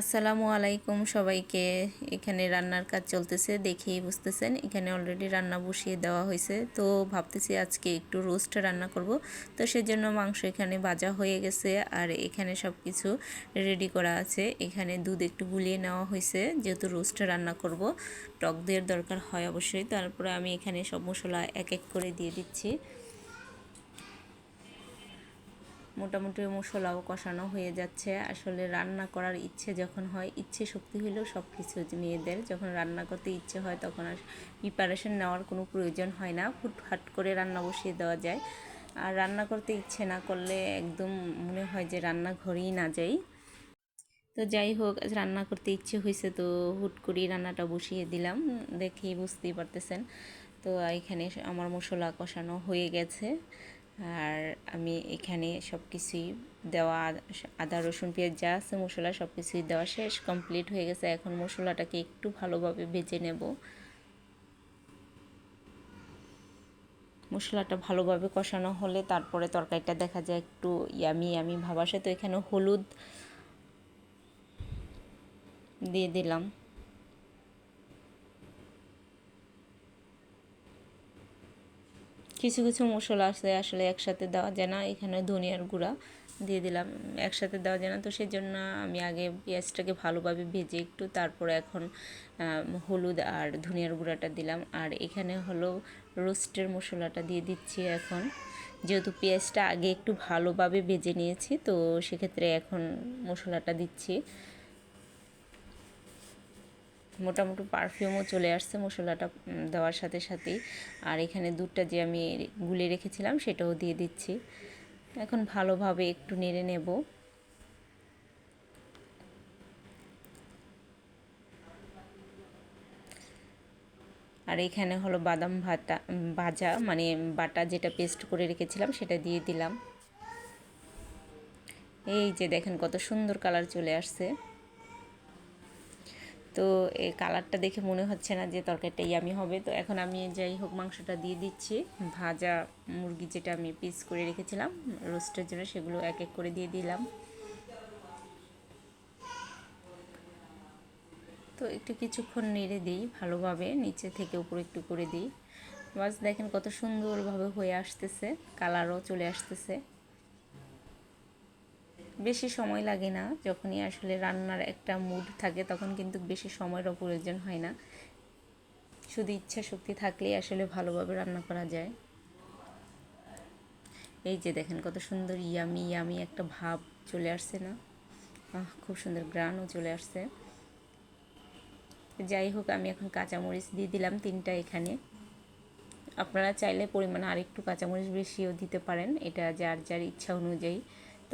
আসসালামু আলাইকুম সবাইকে। এখানে রান্নার কাজ চলতেছে, দেখেই বুঝতেছেন। এখানে অলরেডি রান্না বসিয়ে দেওয়া হয়েছে। তো ভাবতেছি আজকে একটু রোস্ট রান্না করব। তো সেজন্য মাংস এখানে ভাজা হয়ে গেছে আর এখানে সব কিছু রেডি করা আছে। এখানে দুধ একটু গুলিয়ে নেওয়া হয়েছে, যেহেতু রোস্ট রান্না করব। টক দরকার হয় অবশ্যই। তারপরে আমি এখানে সব মশলা এক এক করে দিয়ে দিচ্ছি। মোটামুটি মশলাও কষানো হয়ে যাচ্ছে। আসলে রান্না করার ইচ্ছে যখন হয়, ইচ্ছে শক্তি হলেও সব কিছু মেয়েদের। যখন রান্না করতে ইচ্ছে হয় তখন আর প্রিপারেশন নেওয়ার কোনো প্রয়োজন হয় না। ফুটফাট করে রান্না বসিয়ে দেওয়া যায়। আর রান্না করতে ইচ্ছে না করলে একদম মনে হয় যে রান্না ঘরেই না যাই। তো যাই হোক, আজ রান্না করতে ইচ্ছে হয়েছে তো হুট করেই রান্নাটা বসিয়ে দিলাম। দেখেই বুঝতেই পারতেছেন। তো এখানে আমার মশলা কষানো হয়ে গেছে। আর আমি এখানে সব কিছুই দেওয়া, আদা, রসুন, পেঁয়াজ যা আছে মশলা সব কিছুই দেওয়া শেষ কমপ্লিট হয়ে গেছে। এখন মশলাটাকে একটু ভালোভাবে ভেজে নেব। মশলাটা ভালোভাবে কষানো হলে তারপরে তরকারিটা দেখা যায় একটু ইয়ামি ইয়ামি ভাব আসে। তো এখানে হলুদ দিয়ে দিলাম। কিছু কিছু মশলা আছে আসলে একসাথে দেওয়া যায় না। এখানে ধনিয়ার গুঁড়া দিয়ে দিলাম, একসাথে দেওয়া যায় না। তো সেই জন্য আমি আগে পেঁয়াজটাকে ভালোভাবে ভেজে একটু তারপরে এখন হলুদ আর ধনিয়ার গুঁড়াটা দিলাম। আর এখানে হলো রোস্টের মশলাটা দিয়ে দিচ্ছি এখন। যেহেতু পেঁয়াজটা আগে একটু ভালোভাবে ভেজে নিয়েছি, তো সেক্ষেত্রে এখন মশলাটা দিচ্ছি। মোটামুটি পারফিউমও চলে আসছে, মশলাটা দেওয়ার সাথে সাথেই। আর এখানে দুধটা যে আমি গুলে রেখেছিলাম, সেটাও দিয়ে দিচ্ছি। এখন ভালোভাবে একটু নেড়ে নেব। আর এখানে হলো বাদাম ভাতা ভাজা মানে বাটা যেটা পেস্ট করে রেখেছিলাম, সেটা দিয়ে দিলাম। এই যে দেখেন কত সুন্দর কালার চলে আসছে। তো এই কালারটা দেখে মনে হচ্ছে না যে তরকারিটা ইয়ামি হবে। তো এখন আমি যাই হোক মাংসটা দিয়ে দিচ্ছি। ভাজা মুরগি যেটা আমি পিস করে রেখেছিলাম, রোস্টের জন্য সেগুলো এক এক করে দিয়ে দিলাম। তো একটু কিছুক্ষণ নেড়ে দিই ভালোভাবে, নিচে থেকে উপরে একটু করে দিই। বাস দেখেন কত সুন্দরভাবে হয়ে আসতেছে কালারও চলে আসতেছে। বেশি সময় লাগে না, যখনই আসলে রান্নার একটা মুড থাকে তখন কিন্তু বেশি সময়েরও প্রয়োজন হয় না। শুধু ইচ্ছা শক্তি থাকলেই আসলে ভালোভাবে রান্না করা যায়। এই যে দেখেন কত সুন্দর ইয়ামি ইয়ামি একটা ভাব চলে আসছে না? খুব সুন্দর গ্রানও চলে আসছে। যাই হোক, আমি এখন কাঁচামরিচ দিয়ে দিলাম তিনটা এখানে। আপনারা চাইলে পরিমাণ আরেকটু কাঁচামরিচ বেশিও দিতে পারেন, এটা যার যার ইচ্ছা অনুযায়ী।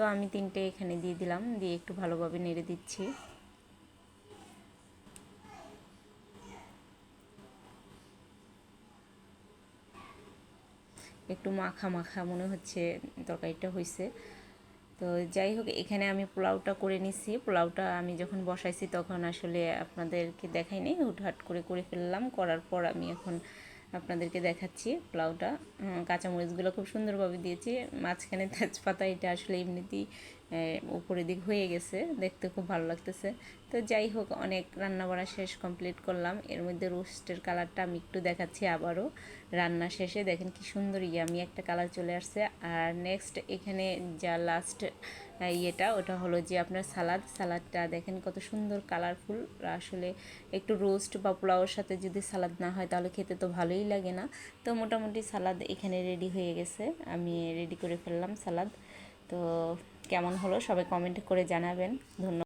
তো আমি তিনটে এখানে দিয়ে দিলাম, দিয়ে একটু ভালোভাবে নেড়ে দিচ্ছি। একটু মাখা মাখা মনে হচ্ছে তরকারিটা হয়েছে তো যাই হোক, এখানে আমি পোলাওটা করে নিছি। পোলাওটা আমি যখন বসাইছি তখন আসলে আপনাদেরকে দেখাই নেই হুটহাট করে করে ফেললাম। করার পর আমি এখন আপনাদেরকে দেখাচ্ছি পোলাওটা। কাঁচামরিচগুলো খুব সুন্দরভাবে দিয়েছি। মাঝখানে তেজপাতা এটা আসলে এমনিতেই উপরে দিক হয়ে গেছে। দেখতে খুব ভালো লাগতেছে। তো যাই হোক, অনেক রান্না বাড়া শেষ কমপ্লিট করলাম। এর মধ্যে রোস্টের কালারটা আমি একটু দেখাচ্ছি আবারও। রান্না শেষে দেখেন কি সুন্দর ইয়ামি একটা কালার চলে আসছে। আর নেক্সট এখানে যা লাস্ট ইয়েটা, ওটা হলো যে আপনার সালাদ সালাদটা দেখেন কত সুন্দর কালারফুল আসলে একটু রোস্ট বা পোলাওর সাথে যদি সালাদ না হয়, তাহলে খেতে তো ভালোই লাগে না। তো মোটামুটি সালাদ এখানে রেডি হয়ে গেছে। আমি রেডি করে ফেললাম সালাদ তো কেমন হলো সবাই কমেন্ট করে জানাবেন। ধন্যবাদ।